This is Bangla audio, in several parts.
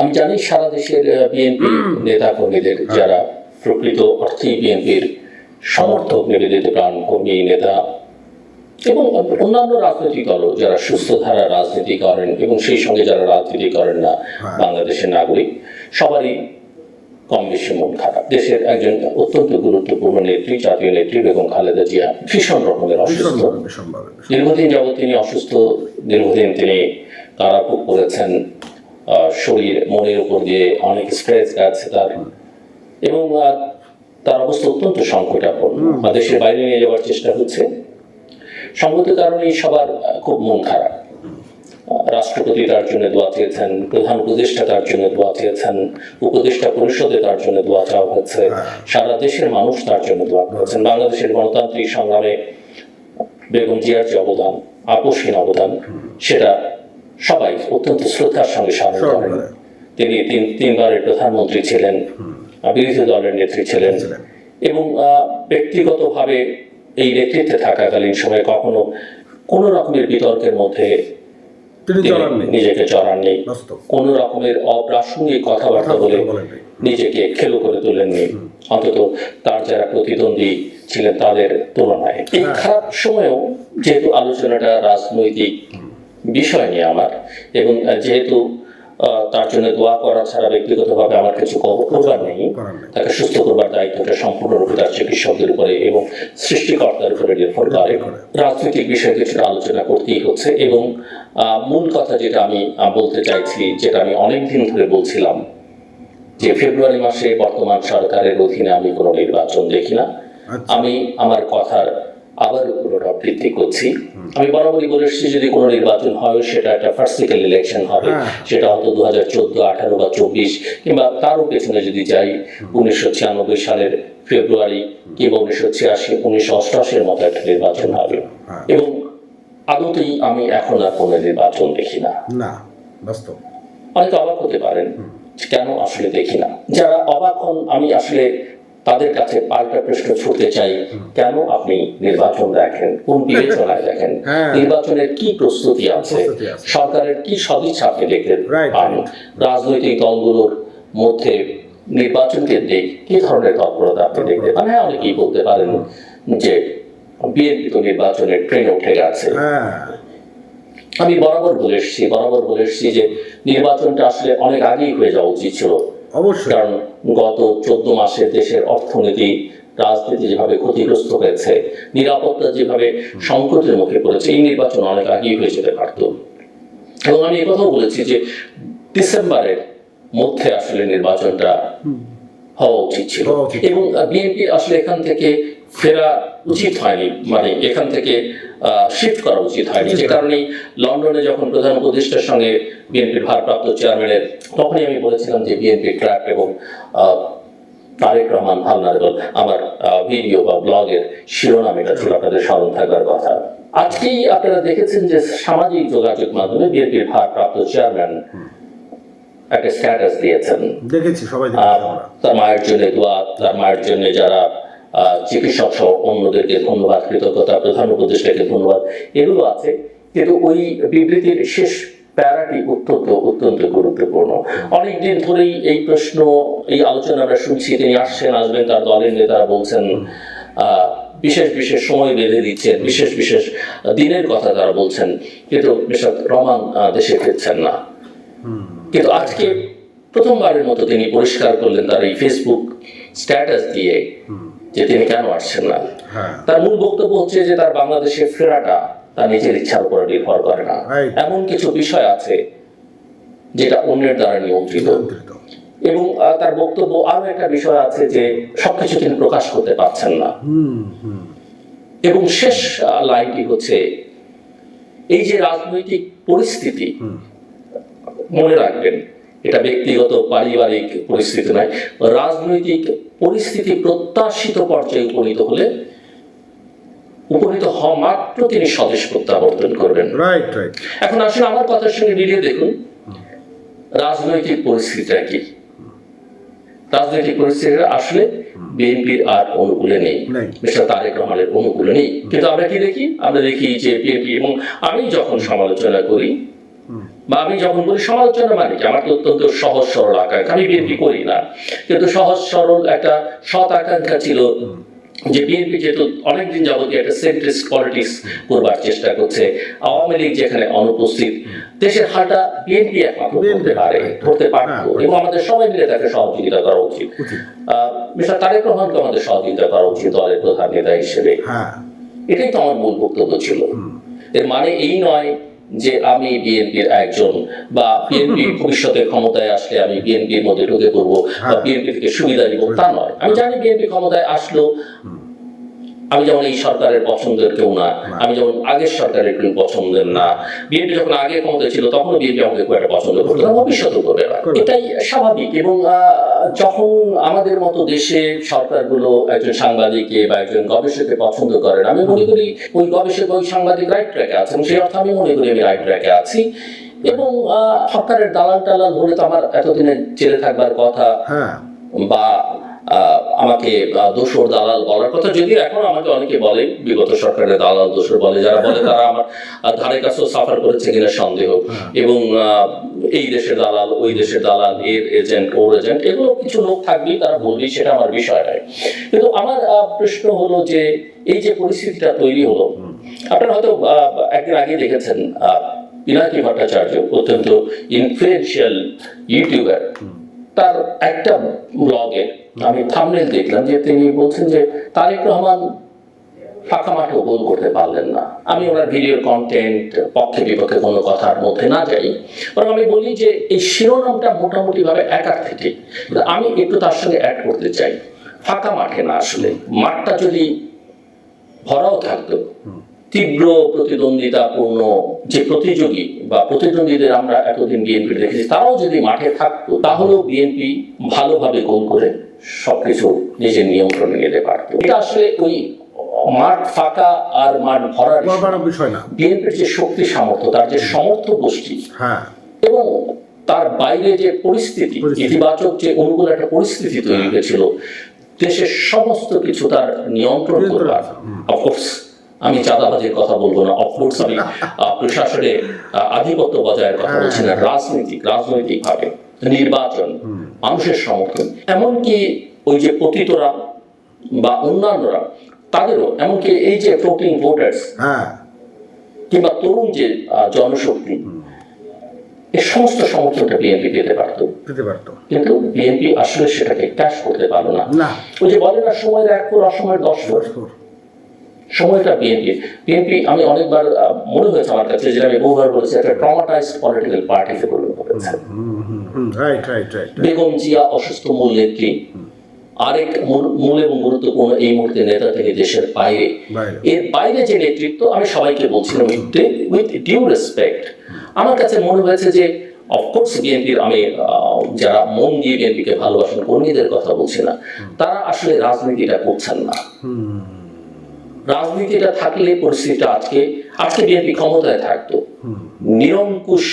আমি জানি সারা দেশের বিএনপি নেতা কর্মীদের যারা প্রকৃত অর্থেই বিএনপির সমর্থক নিবেদিত প্রাণ কর্মী নেতা এবং অন্যান্য রাজনৈতিক দলও যারা সুস্থ ধারা রাজনীতি করেন এবং সেই সঙ্গে যারা রাজনীতি করেন না হ্যাঁ। বাংলাদেশের নাগরিক সবারই কম বেশি মন খারাপ। দেশের একজন অত্যন্ত গুরুত্বপূর্ণ নেত্রী জাতীয় নেত্রী বেগম খালেদা জিয়া ভীষণ রকমের অসুস্থ। দীর্ঘদিন যাবৎ তিনি অসুস্থ দীর্ঘদিন তিনি কারাভোগ করেছেন। শরীর মনের উপর দিয়ে অনেক স্ট্রেস আছে তার। এবং তার অবস্থা অত্যন্ত সংকটাপন্ন। দেশের বাইরে নিয়ে যাওয়ার চেষ্টা হচ্ছে। সঙ্গত কারণেই সবার খুব মন খারাপ। রাষ্ট্রপতি তার জন্য দোয়া চেয়েছেন প্রধান উপদেষ্টা তার জন্য দোয়া চেয়েছেন উপদেষ্টা পরিষদে তার জন্য দোয়া চাওয়া হয়েছে সারা দেশের মানুষ তার জন্য দোয়া করেছেন। বাংলাদেশের গণতান্ত্রিক সংগ্রামে বেগম জিয়ার যে অবদান আপোষহীন অবদান সেটা সবাই অত্যন্ত শ্রদ্ধার সঙ্গে স্মরণ করেন তিনি তিন তিনবারের প্রধানমন্ত্রী ছিলেন বিরোধী দলের নেত্রী ছিলেন। এবং ব্যক্তিগতভাবে এই নেতৃত্বে থাকাকালীন সময়ে কখনো কোনো রকমের বিতর্কের মধ্যে নিজেকে চড়াননি। কোনো রকমের অপ্রাসঙ্গিক কথাবার্তা বলে নিজেকে খেলো করে তোলেননি। অন্তত তার যারা প্রতিদ্বন্দ্বী ছিলেন তাদের তুলনায়। এই হ্যাঁ। খারাপ সময়েও যেহেতু আলোচনাটা রাজনৈতিক বিষয় নিয়ে আমার এবং যেহেতু তার জন্য দোয়া করা ছাড়া ব্যক্তিগতভাবে আমার কিছু কর- করবার নেই তাকে সুস্থ করবার দায়িত্বটা সম্পূর্ণরূপে তার চিকিৎসকদের উপরে এবং সৃষ্টিকর্তার উপরে নির্ভর করে। রাজনৈতিক বিষয়ে কিছুটা আলোচনা করতেই হচ্ছে এবং আহ, মূল কথা যেটা আমি বলতে চাইছি যেটা আমি অনেক দিন ধরে বলছিলাম যে ফেব্রুয়ারি মাসে বর্তমান সরকারের অধীনে আমি কোনো নির্বাচন দেখি না আচ্ছা। আমি আমার কথার আবার পুনরাবৃত্তি করছি। আমি বরাবরই বলে এসেছি যদি কোনো নির্বাচন হয় সেটা একটা ফার্সিক্যাল ইলেকশন হবে। হ্যাঁ। সেটা হয়তো দু হাজার চোদ্দ আঠারো বা চব্বিশ কিংবা তারও পেছনে যদি যাই উনিশশো ছিয়ানব্বই সালের ফেব্রুয়ারি কিংবা উনিশশো ছিয়াশি উনিশশো অষ্টআশির মতো একটা নির্বাচন হবে। হ্যাঁ। এবং আদতেই আমি এখন আর কোনো নির্বাচন দেখি না। না বাস্তব। অনেকে অবাক হতে পারেন কেন আসলে দেখি না? যারা অবাক হন আমি আসলে তাদের কাছে পাল্টা প্রশ্ন ছুটতে চাই কেন আপনি নির্বাচন দেখেন? কোন বিবেচনায় দেখেন? হ্যাঁ। নির্বাচনের কি প্রস্তুতি আছে? সরকারের কি সদিচ্ছা আপনি দেখতে পান? রাজনৈতিক দলগুলোর মধ্যে নির্বাচন কেন্দ্রিক কি ধরনের তৎপরতা আপনি দেখতে পান? হ্যাঁ অনেকেই বলতে পারেন যে বিএনপি তো নির্বাচনের ট্রেনে উঠে গেছে। হ্যাঁ। আমি বরাবর বলে এসেছি বরাবর বলে এসেছি যে নির্বাচনটা আসলে অনেক আগেই হয়ে যাওয়া উচিত ছিল। অবশ্যই। কারণ গত চোদ্দ মাসে দেশের অর্থনীতি রাজনীতি যেভাবে ক্ষতিগ্রস্ত হয়েছে নিরাপত্তা যেভাবে সংকটের মুখে পড়েছে এই নির্বাচন অনেক আগেই হয়ে যেতে পারত। এবং আমি কথাও বলেছি যে ডিসেম্বরের মধ্যে আসলে নির্বাচনটা হওয়া উচিত ছিল। এবং বিএনপি আসলে এখান থেকে ফেরা উচিত হয়নি। মানে এখান থেকে শিফট করা উচিত হয়নি। যে কারণে লন্ডনে যখন প্রধান উপদেষ্টার সঙ্গে বিএনপির ভারপ্রাপ্ত চেয়ারম্যানের তখনই আমি বলেছিলাম যে বিএনপি ট্র্যাপ এবং তারেক রহমান ভালনারেবল আমার ভিডিও বা ব্লগের শিরোনাম এটা ছিল আপনাদের স্মরণ থাকার কথা। আজকেই আপনারা দেখেছেন যে সামাজিক যোগাযোগ মাধ্যমে বিএনপির ভারপ্রাপ্ত চেয়ারম্যান একটা স্ট্যাটাস দিয়েছেন। দেখেছি সবাই তার মায়ের জন্য দোয়া তার মায়ের জন্য যারা চিকিৎসক সহ অন্যদেরকে ধন্যবাদ কৃতজ্ঞতা প্রধান উপদেষ্টাকে ধন্যবাদ এগুলো আছে। কিন্তু ওই বিবৃতির শেষ প্যারাটি অত্যন্ত অত্যন্ত গুরুত্বপূর্ণ। অনেকদিন ধরেই এই প্রশ্ন এই আলোচনা আমরা শুনছি তিনি আসছেন আসবেন তার দলের নেতারা বলছেন বিশেষ বিশেষ সময় বেঁধে দিচ্ছেন বিশেষ বিশেষ দিনের কথা তারা বলছেন কিন্তু বেশক রমান দেশে ফিরছেন না। কিন্তু আজকে প্রথমবারের মতো তিনি পরিষ্কার করলেন তার এই ফেসবুক স্ট্যাটাস দিয়ে যে তিনি কেন আসছেন না। হ্যাঁ। তার মূল বক্তব্য হচ্ছে যে তার বাংলাদেশে ফেরাটা তার নিজের ইচ্ছার উপর নির্ভর করে না। এমন কিছু বিষয় আছে যেটা অন্যের দ্বারা নিয়ন্ত্রিত। এবং তার বক্তব্য আরও একটা বিষয় আছে যে সবকিছু তিনি প্রকাশ করতে পারছেন না। এবং শেষ লাইনটি হচ্ছে এই যে রাজনৈতিক পরিস্থিতি মনে রাখবেন এটা ব্যক্তিগত পারিবারিক পরিস্থিতি নয় রাজনৈতিক পরিস্থিতি প্রত্যাশিত পর্যায়ে উপনীত হলে উপনীত হওয়া মাত্র তিনি স্বদেশ প্রত্যাবর্তন করবেন। রাইট রাইট এখন আসলে আমার কথার সঙ্গে মিলিয়ে দেখুন রাজনৈতিক পরিস্থিতিটা কি? রাজনৈতিক পরিস্থিতিটা আসলে বিএনপির আর অনুকূলে নেই নেই। মিস্টার তারেক রহমানের অনুকূলে নেই। কিন্তু আমরা কি দেখি? আমরা দেখি যে বিএনপি এবং আমি যখন সমালোচনা করি বা আমি যখন বলি সমালোচনা মানে কি? আমার তো অত্যন্ত সহজ সরল আকাঙ্ক্ষা। আমি বিএনপি করি না। কিন্তু সহজ সরল একটা সৎ আকাঙ্ক্ষা ছিল যে বিএনপি যেহেতু অনেকদিন যাবতীয় একটা সেন্ট্রিস্ট পলিটিক্স করবার চেষ্টা করছে আওয়ামী লীগ যেখানে অনুপস্থিত দেশের হালটা বিএনপি একমাত্র করতে পারে করতে পারতো। এবং আমাদের সবাই মিলে তাকে সহযোগিতা করা উচিত। উচিত। মিস্টার তারেক রহমানকে আমাদের সহযোগিতা করা উচিত দলের প্রধান নেতা হিসেবে। হ্যাঁ। এটাই তো আমার মূল বক্তব্য ছিল। এর মানে এই নয় যে আমি বিএনপির একজন বা বিএনপি ভবিষ্যতে ক্ষমতায় আসলে আমি বিএনপির মধ্যে ঢুকে পড়ব বা হ্যাঁ। বিএনপি থেকে সুবিধা নিব তা নয়। আমি জানি বিএনপি ক্ষমতায় আসলো। আমি যেমন এই সরকারের পছন্দের কেউ না আমি যেমন আগের সরকারের কেউ পছন্দের না। বিএনপি যখন আগে ক্ষমতায় ছিল তখনও বিএনপি আমাকে খুব একটা পছন্দ করতো না ভবিষ্যতেও করবে না। এটাই স্বাভাবিক এবং যখন আমাদের মতো দেশে সরকারগুলো একজন সাংবাদিককে বা একজন গবেষককে পছন্দ করেন আমি মনে করি ওই গবেষক ওই সাংবাদিক রাইট ট্র্যাকে আছেন সেই অর্থে আমি মনে করি আমি রাইট ট্র্যাকে আছি। এবং সরকারের দালাল টালাল হলে তো আমার এতদিনে জেলে থাকবার কথা হ্যাঁ। বা আমাকে দোসর দালাল বলার কথা। যদিও এখন আমাকে অনেকে বলে বিগত সরকারের দালাল দোসর বলে যারা বলে তারা আমার ধারে কাছেও সাফার করেছে কিনা সন্দেহ। এবং আহ, এই দেশের দালাল ওই দেশের দালাল এর এজেন্ট ওর এজেন্ট এগুলো কিছু লোক থাকবেই তারা বলবেই সেটা আমার বিষয় নয়। কিন্তু আমার প্রশ্ন হলো যে এই যে পরিস্থিতিটা তৈরি হলো আপনারা হয়তো একদিন আগে দেখেছেন আহ, পিনাকি ভট্টাচার্য অত্যন্ত ইনফ্লুয়েন্সিয়াল ইউটিউবার তার একটা ব্লগে আমি থামনেল দেখলাম যে তিনি বলছেন যে তারেক রহমান ফাঁকা মাঠেও গোল করতে পারলেন না। আমি ওনার ভিডিওর কন্টেন্ট পক্ষে বিপক্ষে কোনো কথার মধ্যে না যাই। বরং আমি বলি যে এই শিরোনামটা মোটামুটি ভাবে একার থেকে আমি একটু তার সঙ্গে অ্যাড করতে চাই। ফাঁকা মাঠে না আসলে। মাঠটা যদি ভরাও থাকতো তীব্র প্রতিদ্বন্দ্বিতাপূর্ণ যে প্রতিযোগী বা প্রতিদ্বন্দ্বীদের আমরা এতদিন বিএনপি দেখেছি তারাও যদি মাঠে থাকতো তাহলেও বিএনপি ভালোভাবে গোল করে সবকিছু নিজের নিয়ন্ত্রণে নিতে পারতো। এটা আসলে ওই মাঠ ফাঁকা আর মাঠ ভরার বিষয় না। বিএনপির যে শক্তি সামর্থ্য তার যে সমর্থ গোষ্ঠী হ্যাঁ। এবং তার বাইরে যে পরিস্থিতি। ইতিবাচক যে অনুকূল একটা পরিস্থিতি তৈরি হয়েছিল দেশের সমস্ত কিছু তার নিয়ন্ত্রণ নিয়ন্ত্রণ করবার অফকোর্স আমি চাঁদাবাজির কথা বলব না অফকোর্স আমি প্রশাসনে আধিপত্য বজায়ের কথা বলছি না রাজনৈতিক রাজনৈতিক ভাবে নির্বাচন মানুষের সমর্থন এমনকি ওই যে পতিতরা বা অন্যান্যরা তাদেরও এমনকি এই যে ফ্লোটিং ভোটার্স হ্যাঁ। কিংবা তরুণ যে জনশক্তি এই সমস্ত সমর্থনটা বিএনপি পেতে পারতো। দিতে পারতো। কিন্তু বিএনপি আসলে সেটাকে ক্যাশ করতে পারল না। ওই যে বলে না সময়ের এক ফুট অসময়ের দশ ফুট। সময়টা বিএনপি বিএনপি আমি অনেকবার মনে হয়েছে আমার কাছে যেটা আমি বহুবার বলেছি একটা ট্রমাটাইজড পলিটিক্যাল পার্টিতে পরিণত হয়েছে বেগম জিয়া অসুস্থ মূল নেত্রী আরেক মূল- এবং গুরুত্বপূর্ণ এই মুহূর্তে নেতা থেকে দেশের বাইরে। এর বাইরে যে নেতৃত্ব আমি সবাইকে বলছিলাম উইথ ডিউ রেসপেক্ট আমার কাছে মনে হয়েছে যে অফকোর্স বিএনপির আমি যারা মন দিয়ে বিএনপিকে ভালোবাসেন কর্মীদের কথা বলছি না তারা আসলে রাজনীতিটা করছেন না। রাজনীতিটা থাকলে পরিস্থিতিটা আজকে আজকে বিএনপি ক্ষমতায় থাকতো। নিরঙ্কুশ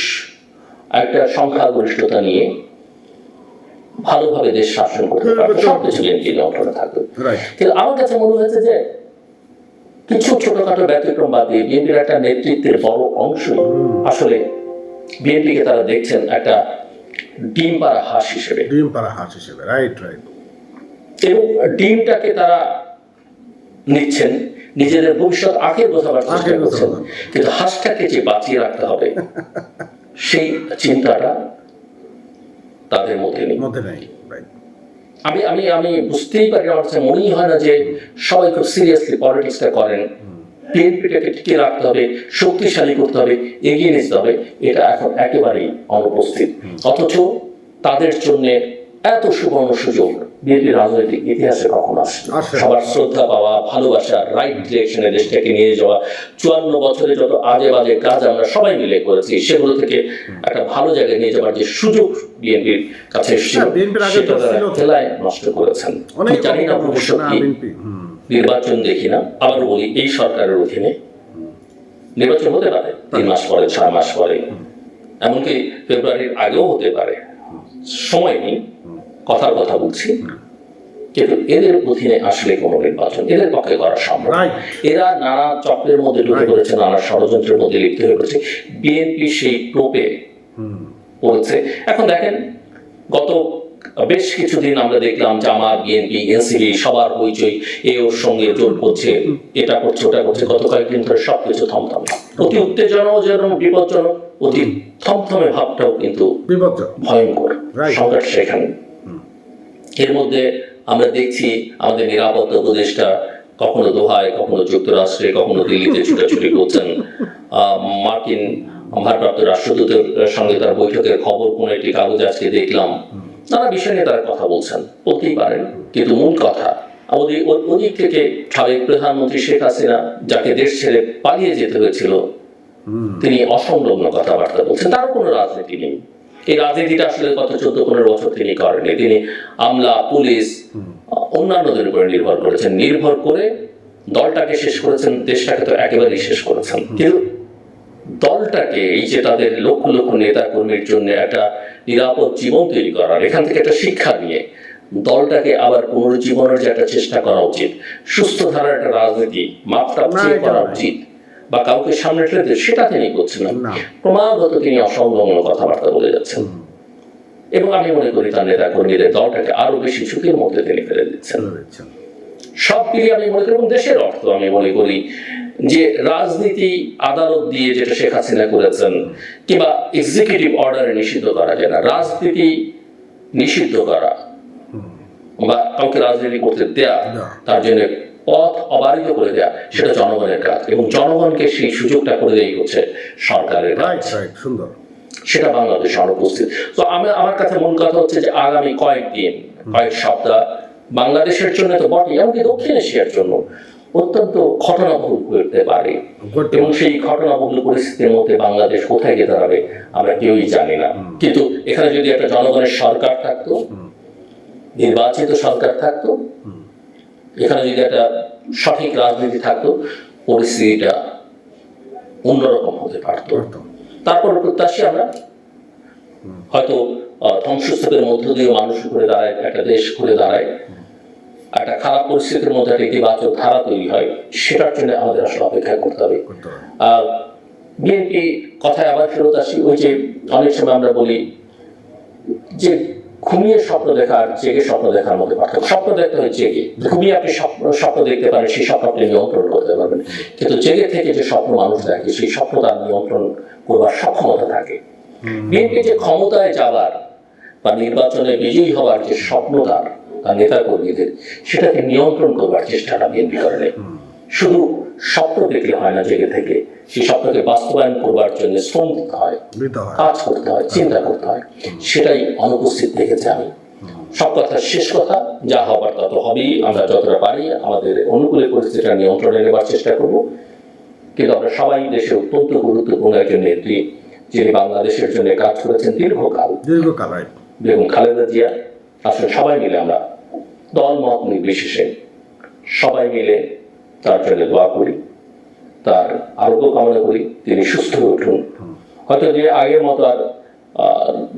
একটা সংখ্যাগরিষ্ঠতা নিয়ে ভালোভাবে দেশ শাসন করতে পারতো সব কিছু বিএনপি নিয়ন্ত্রণে থাকতো। কিন্তু আমার কাছে মনে হয়েছে যে কিছু ছোটখাটো ব্যতিক্রম বাদ দিয়ে বিএনপির একটা নেতৃত্বের বড় অংশ আসলে বিএনপিকে তারা দেখছেন একটা ডিম পাড়া হাঁস হিসেবে। ডিম পাড়া হাঁস হিসেবে রাইট রাইট এবং ডিমটাকে তারা নিচ্ছেন। নিজেদের ভবিষ্যৎ আগে বোঝাবার চেষ্টা করছেন। কিন্তু হাঁসটাকে যে বাঁচিয়ে রাখতে হবে সেই চিন্তাটা তাদের মধ্যে নেই। মধ্যে নেই আমি আমি আমি বুঝতেই পারি আমার কাছে মনেই হয় না যে সবাই খুব সিরিয়াসলি পলিটিক্সটা করেন। বিএনপিটাকে টিকিয়ে রাখতে হবে শক্তিশালী করতে হবে এগিয়ে নিতে হবে এটা এখন একেবারেই অনুপস্থিত। অথচ তাদের জন্য এত সুবর্ণ সুযোগ বিএনপি রাজনৈতিক ইতিহাসে কখন আসে আসে সবার শ্রদ্ধা পাওয়া ভালোবাসা রাইট ডিরেকশনে দেশটাকে নিয়ে যাওয়া চুয়ান্ন বছরে যত আজে বাজে কাজ আমরা সবাই মিলে করেছি সেগুলো থেকে একটা ভালো জায়গায় নিয়ে যাওয়ার যে সুযোগ বিএনপির কাছে এসেছিল হ্যাঁ। খেলায় নষ্ট করেছেন। আমি জানি না ভবিষ্যৎ নির্বাচন দেখি না আবার বলি এই সরকারের অধীনে নির্বাচন হতে পারে তিন মাস পরে ছয় মাস পরে এমনকি ফেব্রুয়ারির আগেও হতে পারে। সময় নেই। কথার কথা বলছি। কিন্তু এদের অধীনে আসলে কোনো নির্বাচন এদের পক্ষে করা সম্ভব এরা নানা চক্রের মধ্যে ঢুকে পড়েছে নানা ষড়যন্ত্রের মধ্যে লিপ্ত হয়ে পড়েছে। বিএনপি সেই টোপে করেছে এখন দেখেন গত বেশ কিছুদিন আমরা দেখলাম জামাত বিএনপি এনসিপি সবার হইচই এ ওর সঙ্গে জোর করছে এটা করছে ওটা করছে। গত কয়েকদিন ধরে সবকিছু থমথম। অতি উত্তেজনাও যেরকম বিপজ্জনক অতি থমথমে ভাবটাও কিন্তু ভয়ঙ্কর. সংঘাত সেখানে। এর মধ্যে আমরা দেখছি আমাদের নিরাপত্তা উপদেষ্টা কখনো দোহায় কখনো যুক্তরাষ্ট্রে কখনো দিল্লিতে ছুটাছুটি করছেন। মার্কিন ভারপ্রাপ্ত রাষ্ট্রদূতের সঙ্গে তার বৈঠকের খবর কোন একটি কাগজ আজকে দেখলাম। নানা বিষয় নিয়ে তারা কথা বলছেন। বলতেই পারেন কিন্তু মূল কথা আমাদের ওদিক থেকে সাবেক প্রধানমন্ত্রী শেখ হাসিনা যাকে দেশ ছেড়ে পালিয়ে যেতে হয়েছিল তিনি অসংলগ্ন কথাবার্তা বলছেন। তারও কোনো রাজনীতি নেই। এই রাজনীতিটা আসলে গত চোদ্দ পনেরো বছর তিনি করেনি তিনি আমলা পুলিশ অন্যান্যদের উপরে নির্ভর করেছেন। নির্ভর করে দলটাকে শেষ করেছেন দেশটাকে তো একেবারেই শেষ করেছেন। কিন্তু দলটাকে এই যে তাদের লক্ষ লক্ষ নেতা কর্মীর জন্য একটা নিরাপদ জীবন তৈরি করার এখান থেকে একটা শিক্ষা নিয়ে দলটাকে আবার পুনরুজ্জীবনের যে একটা চেষ্টা করা উচিত সুস্থ ধারার একটা রাজনীতি মাপটা করা উচিত। বা কাউকে সামনে ঠেলতে সেটা তিনি করছেন না। ক্রমাগত তিনি অসংলগ্ন কথাবার্তা বলে যাচ্ছেন। এবং আমি মনে করি তার নেতা কর্মীদের দলটাকে আরও বেশি ঝুঁকির মধ্যে তিনি ফেলে দিচ্ছেন। সব মিলিয়ে আমি মনে করি এবং দেশের অর্থ আমি মনে করি যে রাজনীতি আদালত দিয়ে যেটা শেখ হাসিনা করেছেন কিংবা এক্সিকিউটিভ অর্ডারে নিষিদ্ধ করা যায় না। রাজনীতি নিষিদ্ধ করা বা কাউকে রাজনীতি করতে দেয়া তার জন্য পথ অবারিত করে দেয়া সেটা জনগণের কাজ। এবং জনগণকে সেই সুযোগটা করে দেয় হচ্ছে সরকারের কাজ। সুন্দর। সেটা বাংলাদেশে অনুপস্থিত। তো আমি আমার কাছে মূল কথা হচ্ছে যে আগামী কয়েকদিন কয়েক সপ্তাহ বাংলাদেশের জন্য তো বটে এমনকি দক্ষিণ এশিয়ার জন্য অত্যন্ত ঘটনাবহুল করতে পারে। এবং সেই ঘটনাবহুল পরিস্থিতির মধ্যে বাংলাদেশ কোথায় গিয়ে দাঁড়াবে আমরা কেউই জানি না। কিন্তু এখানে যদি একটা জনগণের সরকার থাকতো নির্বাচিত সরকার থাকতো এখানে যদি একটা সঠিক রাজনীতি থাকতো পরিস্থিতিটা অন্যরকম হতে পারতো। তারপর প্রত্যাশী আমরা হয়তো ধ্বংসস্তূপের মধ্য দিয়ে মানুষ ঘুরে দাঁড়ায় একটা দেশ ঘুরে দাঁড়ায় একটা খারাপ পরিস্থিতির মধ্যে একটা ইতিবাচক ধারা তৈরি হয় সেটার জন্য আমাদের আসলে অপেক্ষা করতে হবে। আর বিএনপি কথায় আবার ফেরত আসি ওই যে অনেক সময় আমরা বলি যে ঘুমিয়ে স্বপ্ন দেখা আর জেগে স্বপ্ন দেখার মধ্যে পার্থক্য। স্বপ্ন দেখতে হয় জেগে। ঘুমিয়ে আপনি স্বপ্ন স্বপ্ন দেখতে পারেন সেই স্বপ্ন আপনি নিয়ন্ত্রণ করতে পারবেন। কিন্তু জেগে থেকে যে স্বপ্ন মানুষ দেখে সেই স্বপ্ন তার নিয়ন্ত্রণ করবার সক্ষমতা থাকে। বিএনপি যে ক্ষমতায় যাবার বা নির্বাচনে বিজয়ী হওয়ার যে স্বপ্ন তার তার নেতা কর্মীদের সেটাকে নিয়ন্ত্রণ করবার চেষ্টাটা বিএনপি করে শুধু স্বপ্ন দেখলে হয় না জেগে থেকে। সেই স্বপ্নকে বাস্তবায়ন করবার জন্য শ্রম দিতে হয় কাজ করতে হয় চিন্তা করতে হয়। সেটাই অনুপস্থিত দেখেছি আমি। সব কথা শেষ কথা যা হবার তত হবেই। আমরা যতটা পারি আমাদের অনুকূলে পরিস্থিতিটা নিয়ন্ত্রণে নেবার চেষ্টা করব। কিন্তু আমরা সবাই দেশের অত্যন্ত গুরুত্বপূর্ণ একজন নেত্রী যিনি বাংলাদেশের জন্য কাজ করেছেন দীর্ঘকাল। দীর্ঘকাল বেগম খালেদা জিয়া আসলে সবাই মিলে আমরা দল মত নির্বিশেষে সবাই মিলে তার জন্য দোয়া করি তার আরোগ্য কামনা করি তিনি সুস্থ হয়ে উঠুন। হয়তো যে আগের মতো আর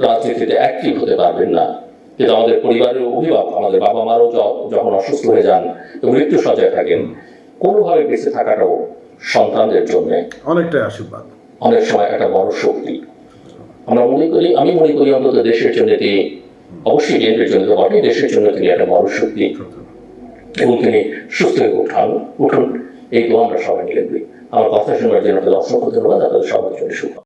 রাজনীতিতে অ্যাক্টিভ হতে পারবেন না। কিন্তু আমাদের পরিবারের অভিভাবক আমাদের বাবা মারও যখন অসুস্থ হয়ে যান মৃত্যু সজায় থাকেন কোনোভাবে বেঁচে থাকাটাও সন্তানদের জন্য অনেকটাই আশীর্বাদ। অনেক সময় একটা বড় শক্তি। আমরা মনে করি আমি মনে করি অন্তত দেশের জন্য তিনি অবশ্যই বিএনপির জন্য তো বটেই, দেশের জন্য তিনি একটা বড় শক্তি। এবং তিনি সুস্থ হয়ে উঠান, উঠুন। এই তো আমরা সবাই মিলে দিই আমার কথা শোনার জন্য আপনাদের অসংখ্য ধন্যবাদ। আপনাদের সবার জন্য শুভ